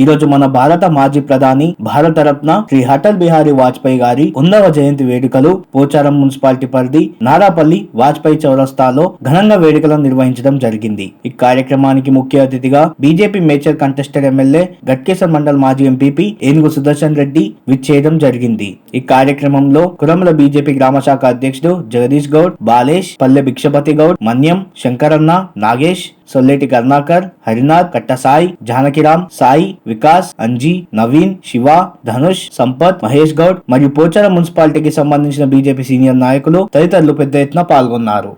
ఈ రోజు మన భారత మాజీ ప్రధాని భారతరత్న శ్రీ అటల్ బిహారీ వాజ్పేయి గారి వందవ జయంతి వేడుకలు పోచారం మున్సిపాలిటీ పరిధి నారాపల్లి వాజ్పేయి చౌరస్తాలో ఘనంగా వేడుకలను నిర్వహించడం జరిగింది. ఈ కార్యక్రమానికి ముఖ్య అతిథిగా BJP Medchal contested MLA Ghatkesar mandal మాజీ ఎంపీపీ ఏనుగు సుదర్శన్ రెడ్డి విచ్చేయడం జరిగింది. ఈ కార్యక్రమంలో కురమల బీజేపీ గ్రామ శాఖ అధ్యక్షుడు జగదీష్ గౌడ్ బాలేష్ పల్లె భిక్షపతి గౌడ్ మన్యం శంకరన్న నాగేష్ సొల్లేటి కరుణాకర్ హరినాథ్ కట్టసాయి జానకిరామ్ సాయి వికాస్ అంజీ నవీన్ శివ ధనుష్ సంపత్ మహేష్ గౌడ్ మరియు పోచారం మున్సిపాలిటీకి సంబంధించిన బీజేపీ సీనియర్ నాయకులు తదితరులు పెద్ద ఎత్తున పాల్గొన్నారు.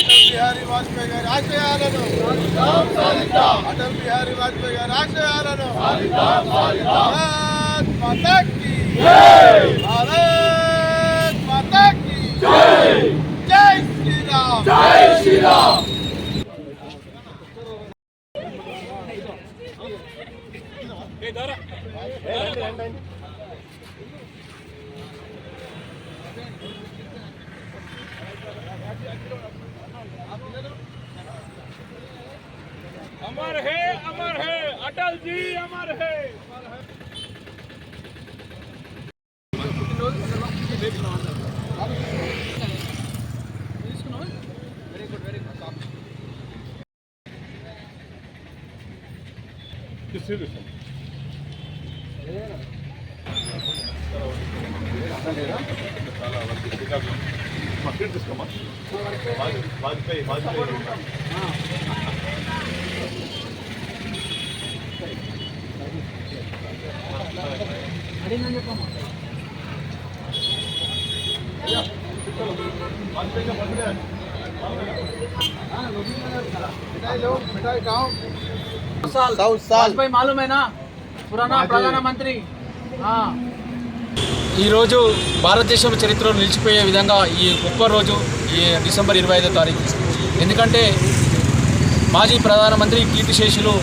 బిహారీ వాజ్పేయి గారి ఆశయాలను అటల్ బిహారీ వాజ్పేయి గారి ఆశయాలను భారత్ భారత్ जय श्री राम अमर है अमर है अटल जी अमर है मिठाई लो मिठाई खाओ साल सौ साल वाजपेयी मालूम है ना पुराना मालूम। ప్రధానమంత్రి ఈరోజు భారతదేశం చరిత్రలో నిలిచిపోయే విధంగా ఈ గొప్ప రోజు ఈ డిసెంబర్ ఇరవై ఐదో తారీఖు. ఎందుకంటే మాజీ ప్రధానమంత్రి కీర్తిశేషులు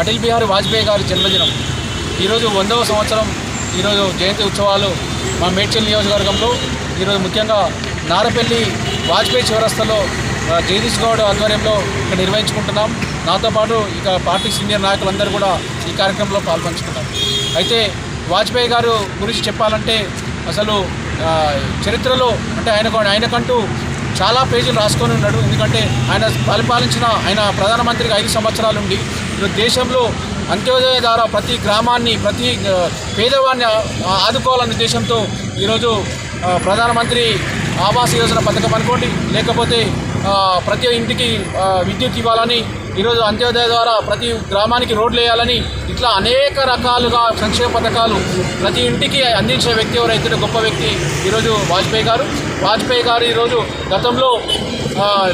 అటల్ బిహారీ వాజ్పేయి గారి జన్మదినం. ఈరోజు వందవ సంవత్సరం ఈరోజు జయంతి ఉత్సవాలు మా మేడ్చల్ నియోజకవర్గంలో ఈరోజు ముఖ్యంగా నారపల్లి వాజ్పేయి చౌరస్తాలో జగదీష్ గౌడ్ ఆధ్వర్యంలో ఇక్కడ నిర్వహించుకుంటున్నాం. నాతో పాటు ఇక పార్టీ సీనియర్ నాయకులందరూ కూడా ఈ కార్యక్రమంలో పాల్పంచుకున్నాం అయితే వాజ్పేయి గారు గురించి చెప్పాలంటే అసలు చరిత్రలో అంటే ఆయన ఆయనకంటూ చాలా పేజీలు రాసుకొని ఉన్నాడు. ఎందుకంటే ఆయన పరిపాలించిన ఆయన ప్రధానమంత్రిగా ఐదు సంవత్సరాలు ఉండి దేశంలో అంత్యోదయ ద్వారా ప్రతి గ్రామాన్ని ప్రతి పేదవాన్ని ఆదుకోవాలనే ఉద్దేశంతో ఈరోజు ప్రధానమంత్రి ఆవాస్ యోజన పథకం అనుకోండి లేకపోతే ప్రతి ఇంటికి విద్యుత్ ఇవ్వాలని ఈరోజు అంత్యోదయ ద్వారా ప్రతి గ్రామానికి రోడ్లు వేయాలని ఇట్లా అనేక రకాలుగా సంక్షేమ పథకాలు ప్రతి ఇంటికి అందించిన వ్యక్తి ఎవరైతే గొప్ప వ్యక్తి ఈరోజు వాజ్పేయి గారు వాజ్పేయి గారు ఈరోజు గతంలో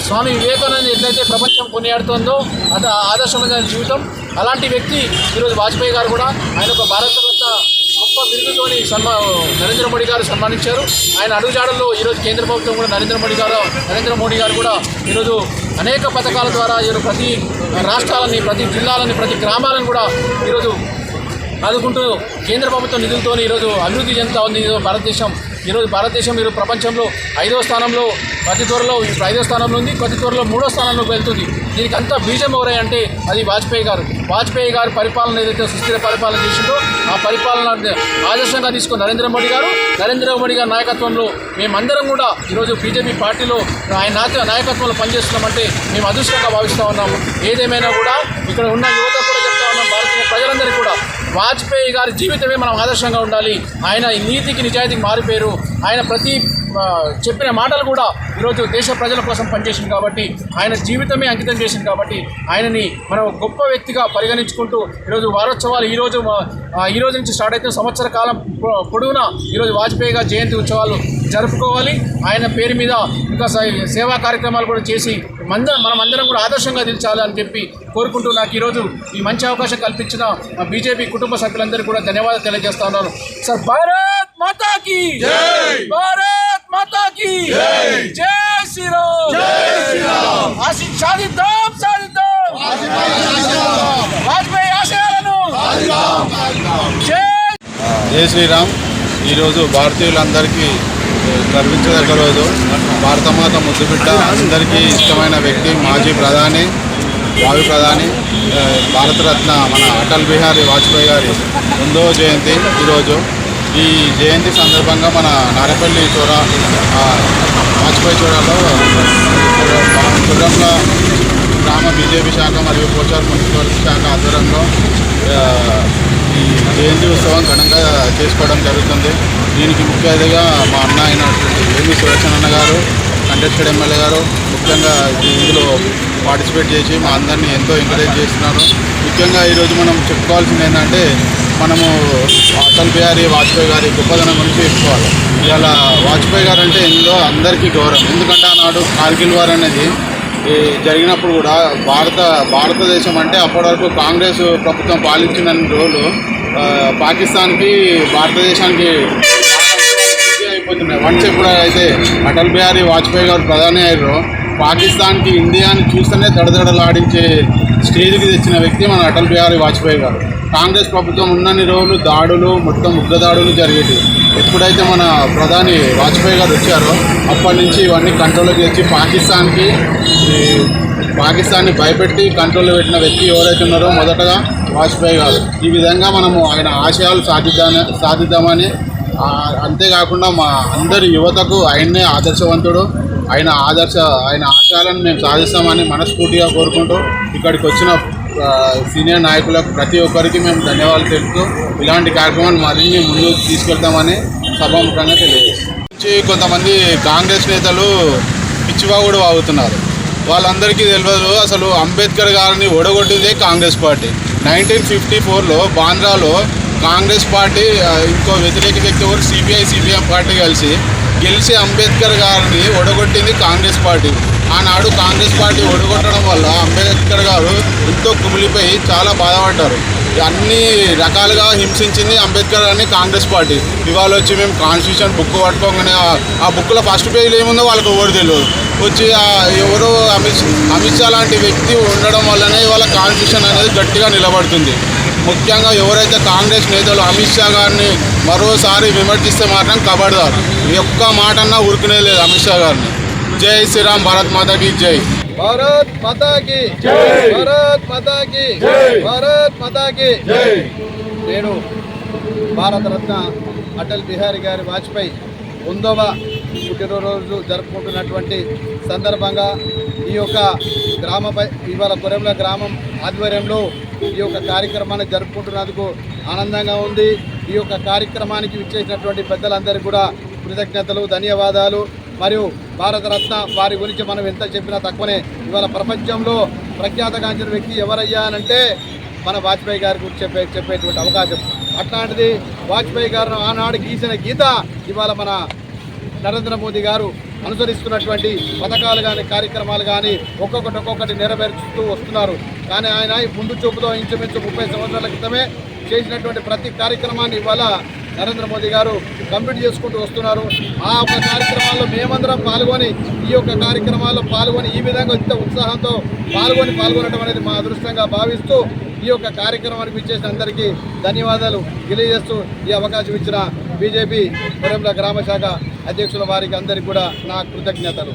స్వామి వివేకానంద ఎట్లయితే ప్రపంచం కొనియాడుతుందో అది ఆదర్శమైన జీవితం అలాంటి వ్యక్తి ఈరోజు వాజ్పేయి గారు కూడా ఆయన ఒక భారత గొప్ప బిరుదుతోని సన్మా నరేంద్ర మోడీ గారు సన్మానించారు. ఆయన అడుగుజాడల్లో ఈరోజు కేంద్ర ప్రభుత్వం కూడా నరేంద్ర మోడీ గారు నరేంద్ర మోడీ గారు కూడా ఈరోజు అనేక పథకాల ద్వారా ఈరోజు ప్రతి రాష్ట్రాలని ప్రతి జిల్లాలని ప్రతి గ్రామాలను కూడా ఈరోజు ఆదుకుంటూ కేంద్ర ప్రభుత్వం నిధులతో ఈరోజు అభివృద్ధి చెందుతా ఉంది భారతదేశం. ఈరోజు భారతదేశం ఈరోజు ప్రపంచంలో ఐదవ స్థానంలో అతి త్వరలో ఇప్పుడు ఐదవ స్థానంలో ఉంది ప్రతి త్వరలో మూడో స్థానంలోకి వెళ్తుంది. దీనికి అంతా బీజం ఎవరై అంటే అది వాజ్పేయి గారు. వాజ్పేయి గారి పరిపాలన ఏదైతే సుస్థిర పరిపాలన చేసిందో ఆ పరిపాలన ఆదర్శంగా తీసుకున్న నరేంద్ర మోడీ గారు. నరేంద్ర మోడీ గారి నాయకత్వంలో మేమందరం కూడా ఈరోజు బీజేపీ పార్టీలో ఆయన నాయకత్వంలో పనిచేస్తున్నామంటే మేము అదృష్టంగా భావిస్తూ ఉన్నాము. ఏదేమైనా కూడా ఇక్కడ ఉన్న యువత కూడా చెప్తా ఉన్నాం. భారతీయ ప్రజలందరికీ కూడా వాజ్పేయి గారి జీవితమే మనం ఆదర్శంగా ఉండాలి. ఆయన నీతికి నిజాయితీకి మారిపోయారు. ఆయన ప్రతి చెప్పిన మాటలు కూడా ఈరోజు దేశ ప్రజల కోసం పనిచేసింది కాబట్టి ఆయన జీవితమే అంకితం చేసింది కాబట్టి ఆయనని మనం గొప్ప వ్యక్తిగా పరిగణించుకుంటూ ఈరోజు వారోత్సవాలు ఈరోజు ఈరోజు నుంచి స్టార్ట్ అయితే సంవత్సర కాలం పొడవునా ఈరోజు వాజ్పేయి గారి జయంతి ఉత్సవాలు జరుపుకోవాలి. ఆయన పేరు మీద ఇంకా సేవా కార్యక్రమాలు కూడా చేసి మంద మనం అందరం కూడా ఆదర్శంగా నిలిచాలి అని చెప్పి కోరుకుంటూ నాకు ఈరోజు ఈ మంచి అవకాశం కల్పించిన మా బీజేపీ కుటుంబ సభ్యులందరికీ కూడా ధన్యవాదాలు తెలియజేస్తా ఉన్నాను. సార్ భారత్ మాతా కీ భారత్ మాతా కీ జై శ్రీరామ్! జై శ్రీరామ్! ఆశి సాధిద్దాం! సాధిద్దాం వాజ్పేయి ఆశయాలను! జై! జై శ్రీరామ్! ఈరోజు భారతీయులందరికీ గర్వించదగ్గ రోజు. భారతమాత ముద్దుబిడ్డ అందరికీ ఇష్టమైన వ్యక్తి మాజీ ప్రధాని భావి ప్రధాని భారతరత్న మన అటల్ బిహారీ వాజ్పేయి గారి రెండవ జయంతి ఈరోజు. ఈ జయంతి సందర్భంగా మన నారపల్లి చోర వాజ్పేయి చోరాలో సురంలో బీజేపీ శాఖ మరియు పోచార్ మున్సిపల్ శాఖ ఆధ్వర్యంలో ఈ జయంతి ఉత్సవం ఘనంగా చేసుకోవడం జరుగుతుంది. దీనికి ముఖ్య అతిథిగా మా అన్న అయినటువంటి ఏమి సుదర్శన్ అన్న గారు కంటెస్టెడ్ ఎమ్మెల్యే గారు ముఖ్యంగా ఇందులో పార్టిసిపేట్ చేసి మా అందరినీ ఎంతో ఎంకరేజ్ చేస్తున్నారు. ముఖ్యంగా ఈరోజు మనం చెప్పుకోవాల్సింది ఏంటంటే మనము అటల్ బిహారీ వాజ్పేయి గారి గొప్పదనం గురించి చెప్పుకోవాలి. ఇవాళ వాజ్పేయి గారు అంటే ఇందులో అందరికీ గౌరవం. ఎందుకంటే ఆనాడు కార్గిల్ వార్ అనేది జరిగినప్పుడు కూడా భారత భారతదేశం అంటే అప్పటి వరకు కాంగ్రెస్ ప్రభుత్వం పాలించిన రోజులు పాకిస్తాన్కి భారతదేశానికి అయిపోతున్నాయి. వన్స్ ఎప్పుడు అయితే అటల్ బిహారీ వాజ్పేయి గారు ప్రధాని అయ్యారో పాకిస్తాన్కి ఇండియాని చూస్తేనే దడదడలాడించే స్టేజ్కి తెచ్చిన వ్యక్తి మన అటల్ బిహారీ వాజ్పేయి గారు. కాంగ్రెస్ ప్రభుత్వం ఉన్నన్ని రోజులు దాడులు మొత్తం ఉగ్రదాడులు జరిగేవి ఎప్పుడైతే మన ప్రధాని వాజ్పేయి గారు వచ్చారో. అప్పటి నుంచి ఇవన్నీ కంట్రోల్లోకి తెచ్చి పాకిస్తాన్కి పాకిస్తాన్ని భయపెట్టి కంట్రోల్లో పెట్టిన వ్యక్తి ఎవరైతే ఉన్నారో మొదటగా వాజ్పేయి గారు. ఈ విధంగా మనము ఆయన ఆశయాలు సాధిద్దామని సాధిద్దామని అంతేకాకుండా మా అందరి యువతకు ఆయన్నే ఆదర్శవంతుడు ఆయన ఆదర్శ ఆయన ఆశయాలను మేము సాధిస్తామని మనస్ఫూర్తిగా కోరుకుంటూ ఇక్కడికి వచ్చిన సీనియర్ నాయకులకు ప్రతి ఒక్కరికి మేము ధన్యవాదాలు తెలుపుతూ ఇలాంటి కార్యక్రమాలు మరిన్ని ముందుకు తీసుకెళ్తామని సభాముఖంగా తెలియజేస్తాం కొంతమంది కాంగ్రెస్ నేతలు పిచ్చివాగుడు వాగుతున్నారు. వాళ్ళందరికీ తెలియదు అసలు అంబేద్కర్ గారిని ఓడగొట్టిందే కాంగ్రెస్ పార్టీ. నైన్టీన్ ఫిఫ్టీ ఫోర్లో బాంద్రాలో కాంగ్రెస్ పార్టీ ఇంకో వ్యతిరేక వ్యక్తి కూడా సిబిఐ సిపిఎం పార్టీ కలిసి గెలిచి అంబేద్కర్ గారిని ఒడగొట్టింది కాంగ్రెస్ పార్టీ. ఆనాడు కాంగ్రెస్ పార్టీ ఒడగొట్టడం వల్ల అంబేద్కర్ గారు ఎంతో కుమిలిపోయి చాలా బాధపడ్డారు. అన్ని రకాలుగా హింసించింది అంబేద్కర్ అని కాంగ్రెస్ పార్టీ. ఇవాళ వచ్చి మేము కాన్స్టిట్యూషన్ బుక్ పట్టుకోగానే ఆ- బుక్లో ఫస్ట్ పేజీలో ఏముందో వాళ్ళకి ఎవరు తెలియదు. వచ్చి ఎవరో అమిత్ అమిత్ షా లాంటి వ్యక్తి ఉండడం వల్లనే ఇవాళ కాన్స్టిట్యూషన్ అనేది గట్టిగా నిలబడుతుంది. ముఖ్యంగా ఎవరైతే కాంగ్రెస్ నేతలు అమిత్ షా గారిని మరోసారి విమర్శిస్తే మాత్రం కబడ్దారు. ఈ ఒక్క మాట అన్నా ఉరుకునే లేదు అమిత్ షా గారిని. జై శ్రీరామ్ భారత్ మాతాకి జై. భారత్ మాతాకి భారత్ మాతాకి భారత్ మాతాకి నేను భారతరత్న అటల్ బిహారీ గారి వాజ్పేయి వందవ పుట్టినరోజు జరుపుకుంటున్నటువంటి సందర్భంగా ఈ యొక్క గ్రామ ఇవాళ కొరెంల గ్రామం ఆధ్వర్యంలో ఈ యొక్క కార్యక్రమాన్ని జరుపుకుంటున్నందుకు ఆనందంగా ఉంది. ఈ యొక్క కార్యక్రమానికి విచ్చేసినటువంటి పెద్దలందరికీ కూడా కృతజ్ఞతలు ధన్యవాదాలు. మరియు భారతరత్న వారి గురించి మనం ఎంత చెప్పినా తక్కువనే. ఇవాళ ప్రపంచంలో ప్రఖ్యాతగాంచిన వ్యక్తి ఎవరయ్యానంటే మన వాజ్పేయి గారి గురించి చెప్పే చెప్పేటువంటి అవకాశం. అట్లాంటిది వాజ్పేయి గారు ఆనాడు గీసిన గీత ఇవాళ మన నరేంద్ర మోదీ గారు అనుసరిస్తున్నటువంటి పథకాలు కానీ కార్యక్రమాలు కానీ ఒక్కొక్కటి ఒక్కొక్కటి నెరవేర్చుతూ వస్తున్నారు. కానీ ఆయన ముందు చూపుతో ఇంచుమించు ముప్పై సంవత్సరాల క్రితమే చేసినటువంటి ప్రతి కార్యక్రమాన్ని ఇవాళ నరేంద్ర మోదీ గారు కంప్లీట్ చేసుకుంటూ వస్తున్నారు. ఆ ఒక కార్యక్రమాల్లో మేమందరం పాల్గొని ఈ యొక్క కార్యక్రమాల్లో పాల్గొని ఈ విధంగా ఇంత ఉత్సాహంతో పాల్గొని పాల్గొనడం అనేది మా అదృష్టంగా భావిస్తూ ఈ యొక్క కార్యక్రమానికి ఇచ్చేసిన అందరికీ ధన్యవాదాలు తెలియజేస్తూ ఈ అవకాశం ఇచ్చిన బీజేపీ కొరంల గ్రామ శాఖ అధ్యక్షుల వారికి అందరికీ కూడా నా కృతజ్ఞతలు.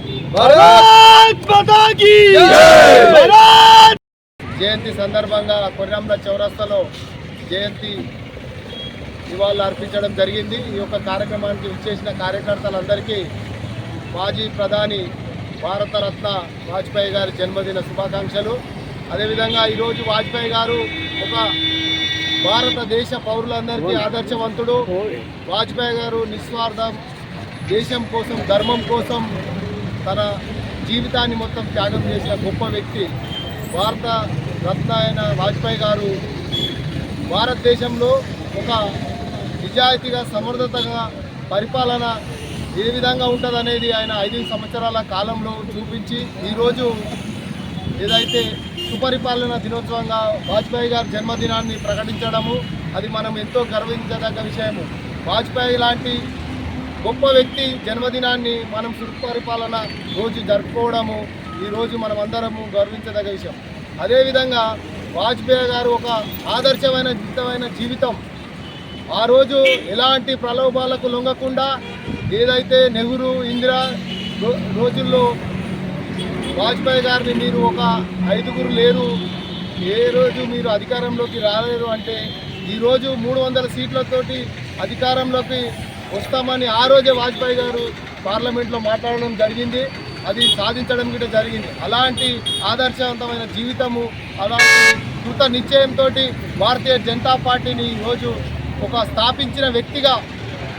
జయంతి సందర్భంగా కొర్రంల చౌరస్తాలో జయంతి నివాళులు అర్పించడం జరిగింది. ఈ యొక్క కార్యక్రమానికి విచ్చేసిన కార్యకర్తలందరికీ మాజీ ప్రధాని భారతరత్న వాజ్పేయి గారి జన్మదిన శుభాకాంక్షలు. అదేవిధంగా ఈరోజు వాజ్పేయి గారు ఒక భారతదేశ పౌరులందరికీ ఆదర్శవంతుడు. వాజ్పేయి గారు నిస్వార్థం దేశం కోసం ధర్మం కోసం తన జీవితాన్ని మొత్తం త్యాగం చేసిన గొప్ప వ్యక్తి భారత రత్న అయిన వాజ్పేయి గారు భారతదేశంలో ఒక నిజాయితీగా సమర్థతగా పరిపాలన ఏ విధంగా ఉంటుందనేది ఆయన ఐదు సంవత్సరాల కాలంలో చూపించి ఈరోజు ఏదైతే సుపరిపాలన దినోత్సవంగా వాజ్పేయి గారి జన్మదినాన్ని ప్రకటించడము అది మనం ఎంతో గర్వించదగ్గ విషయము. వాజ్పేయి లాంటి గొప్ప వ్యక్తి జన్మదినాన్ని మనం సుపరిపాలన రోజు జరుపుకోవడము ఈరోజు మనం అందరము గర్వించదగ్గ విషయం. అదేవిధంగా వాజ్పేయి గారు ఒక ఆదర్శమైన జీవితమైన జీవితం. ఆ రోజు ఎలాంటి ప్రలోభాలకు లొంగకుండా ఏదైతే నెహ్రూ ఇందిరా రోజుల్లో వాజ్పేయి గారిని మీరు ఒక ఐదుగురు లేరు ఏ రోజు మీరు అధికారంలోకి రాలేరు అంటే ఈరోజు మూడు వందల సీట్లతోటి అధికారంలోకి వస్తామని ఆ రోజే వాజ్పేయి గారు పార్లమెంట్లో మాట్లాడడం జరిగింది. అది సాధించడం కూడా జరిగింది. అలాంటి ఆదర్శవంతమైన జీవితము అలాంటి కృత నిశ్చయంతో భారతీయ జనతా పార్టీని ఈరోజు ఒక స్థాపించిన వ్యక్తిగా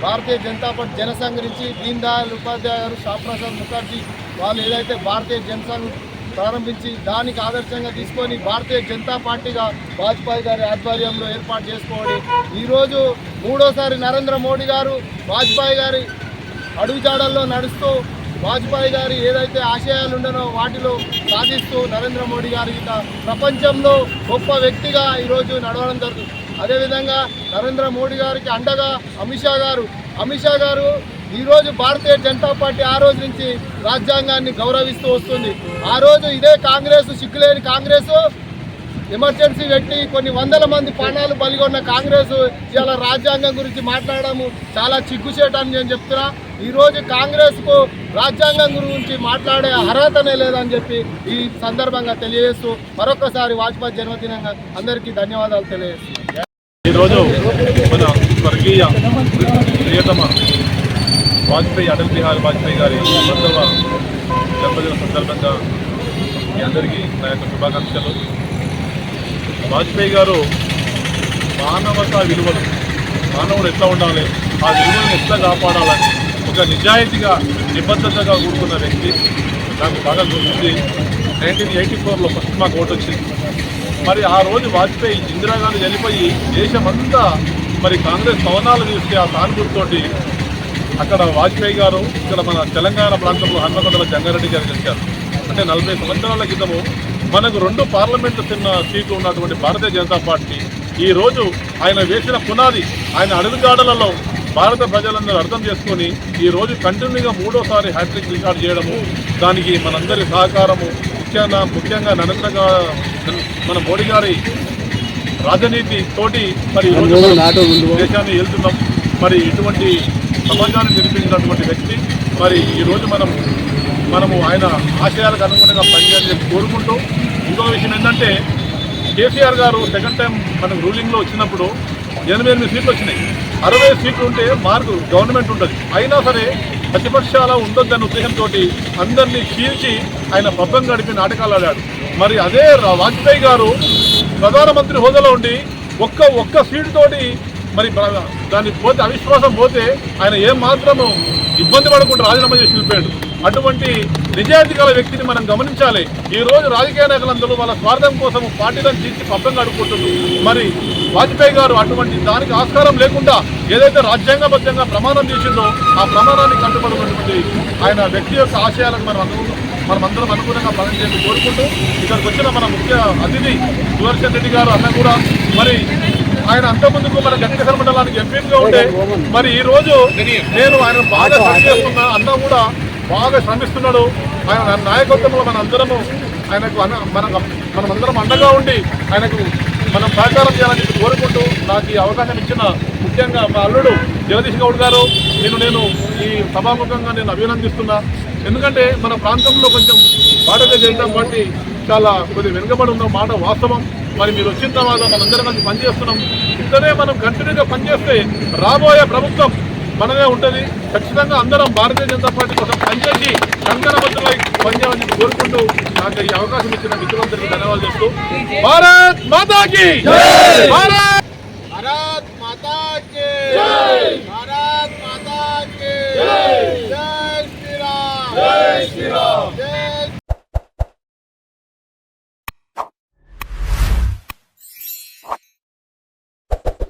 భారతీయ జనతా పార్టీ జనసంఘ నుంచి దీన్ దయాళ్ ఉపాధ్యాయ గారు శ్యామప్రసాద్ ముఖర్జీ వాళ్ళు ఏదైతే భారతీయ జనసంఘ్ ప్రారంభించి దానికి ఆదర్శంగా తీసుకొని భారతీయ జనతా పార్టీగా వాజ్పేయి గారి ఆధ్వర్యంలో ఏర్పాటు చేసుకోవడం ఈరోజు మూడోసారి నరేంద్ర మోడీ గారు వాజ్పేయి గారి అడుగుజాడల్లో నడుస్తూ వాజ్పేయి గారి ఏదైతే ఆశయాలు ఉండనో వాటిలో సాధిస్తూ నరేంద్ర మోడీ గారి ప్రపంచంలో గొప్ప వ్యక్తిగా ఈరోజు నడవడం జరుగుతుంది. అదేవిధంగా నరేంద్ర మోడీ గారికి అండగా అమిత్ షా గారు అమిత్ షా గారు ఈరోజు భారతీయ జనతా పార్టీ ఆ రోజు నుంచి రాజ్యాంగాన్ని గౌరవిస్తూ వస్తుంది. ఆ రోజు ఇదే కాంగ్రెస్ సిగ్గులేని కాంగ్రెస్ ఎమర్జెన్సీ పెట్టి కొన్ని వందల మంది ప్రాణాలు పలిగొన్న కాంగ్రెస్ ఇవాళ రాజ్యాంగం గురించి మాట్లాడము చాలా చిగ్గుచేటని నేను చెప్తున్నా. ఈరోజు కాంగ్రెస్కు రాజ్యాంగం గురించి మాట్లాడే అర్హతనే లేదని చెప్పి ఈ సందర్భంగా తెలియజేస్తూ మరొకసారి వాజ్పేయి జన్మదినంగా అందరికీ ధన్యవాదాలు తెలియజేస్తున్నాను. ఈరోజు మన స్వర్గీయ ప్రియతమ వాజ్పేయి అటల్ బిహారీ వాజ్పేయి గారి వందవ జన్మదిన సందర్భంగా మీ అందరికీ నా యొక్క శుభాకాంక్షలు. వాజ్పేయి గారు మానవతా విలువలు మానవుడు ఎట్లా ఉండాలి ఆ విలువలను ఎట్లా కాపాడాలని ఒక నిజాయితీగా నిబద్ధతగా కూడుకున్న వ్యక్తి. నాకు బాగా గుర్తుంది నైన్టీన్ ఎయిటీ ఫోర్లో ఫస్ట్ మాకు ఓటు వచ్చింది. మరి ఆ రోజు వాజ్పేయి ఇందిరాగాంధీ చనిపోయి దేశమంతా మరి కాంగ్రెస్ భవనాలు చూస్తే ఆ సానుభూతితోటి అక్కడ వాజ్పేయి గారు ఇక్కడ మన తెలంగాణ ప్రాంతంలో హన్మకొండలో జంగారెడ్డి గారు గెలిచారు. అంటే నలభై సంవత్సరాల క్రితము మనకు రెండు పార్లమెంటు చిన్న సీట్లు ఉన్నటువంటి భారతీయ జనతా పార్టీ ఈ రోజు ఆయన వేసిన పునాది ఆయన అడుగుజాడలలో భారత ప్రజలందరూ అర్థం చేసుకొని ఈ రోజు కంటిన్యూగా మూడోసారి హ్యాట్రిక్ రికార్డ్ చేయడము దానికి మనందరి సహకారము ముఖ్యంగా ముఖ్యంగా నరేంద్ర మన మోడీ గారి రాజనీతి తోటి మరి దేశాన్ని వెళ్తున్నాం మరి ఇటువంటి సమాజాన్ని నిర్మించినటువంటి వ్యక్తి. మరి ఈరోజు మనం మనము ఆయన ఆశయాలకు అనుగుణంగా పనిచేయాలని చెప్పి కోరుకుంటూ ఇంకొక విషయం ఏంటంటే కేసీఆర్ గారు సెకండ్ టైం మనకు రూలింగ్లో వచ్చినప్పుడు ఎనభై ఎనిమిది సీట్లు వచ్చినాయి. అరవై సీట్లు ఉంటే మార్కు గవర్నమెంట్ ఉంటుంది అయినా సరే ప్రతిపక్షాల ఉండొద్దన్న ఉద్దేశంతో అందరినీ చీల్చి ఆయన పబ్బం గడిపి నాటకాలు ఆడాడు. మరి అదే వాజ్పేయి గారు ప్రధానమంత్రి హోదాలో ఉండి ఒక్క ఒక్క సీటుతోటి మరి దాన్ని పోతే అవిశ్వాసం పోతే ఆయన ఏం ఇబ్బంది పడకుండా రాజీనామా చేసి వెళ్ళిపోయాడు అటువంటి నిజాయితీ గల వ్యక్తిని మనం గమనించాలి. ఈ రోజు రాజకీయ నాయకులందరూ వాళ్ళ స్వార్థం కోసం పార్టీలను తీసి పబ్బం గడుపుకుంటున్నారు మరి వాజ్పేయి గారు అటువంటి దానికి ఆస్కారం లేకుండా ఏదైతే రాజ్యాంగబద్ధంగా ప్రమాణం చేసిందో ఆ ప్రమాణానికి కట్టుబడినటువంటి ఆయన వ్యక్తి యొక్క ఆశయాలను మనం అను మనమందరం అనుగుణంగా పనిచేసి కోరుకుంటూ ఇక్కడికి వచ్చిన మన ముఖ్య అతిథి సుదర్శన్ రెడ్డి గారు అన్న కూడా. మరి ఆయన అంతకుముందుకు మన గంటేశ్వర మండలానికి ఎంపీగా ఉంటే మరి ఈ రోజు నేను ఆయన బాగా పనిచేస్తున్నా అన్న కూడా బాగా శ్రమిస్తున్నాడు. ఆయన నాయకత్వంలో మన అందరము ఆయనకు మన మనమందరం అండగా ఉండి ఆయనకు మనం సహకారం చేయాలని చెప్పి కోరుకుంటూ నాకు ఈ అవకాశం ఇచ్చిన ముఖ్యంగా మా అల్లుడు జగదీష్ గౌడ్ గారు నేను నేను ఈ సభాముఖంగా నేను అభినందిస్తున్నా. ఎందుకంటే మన ప్రాంతంలో కొంచెం భారతీయ జనతా పార్టీ చాలా కొద్దిగా వెనుకబడి ఉన్న మాట వాస్తవం. మరి మీరు వచ్చిన తర్వాత మనందరం కలిసి పనిచేస్తున్నాం. ఇక్కడే మనం కంటిన్యూగా పనిచేస్తే రాబోయే ప్రభుత్వం మనమే ఉంటుంది. ఖచ్చితంగా అందరం భారతీయ జనతా పార్టీ కోసం పనిచేసి కంకణబద్ధులై పనిచేయాలని కోరుకుంటూ నాకు ఈ అవకాశం ఇచ్చిన మిత్రులందరికీ ధన్యవాదాలు చెప్తూ భారత్ మాతాకి భారత్! జై! శ్రీరామ్ జై! శ్రీరామ్! జై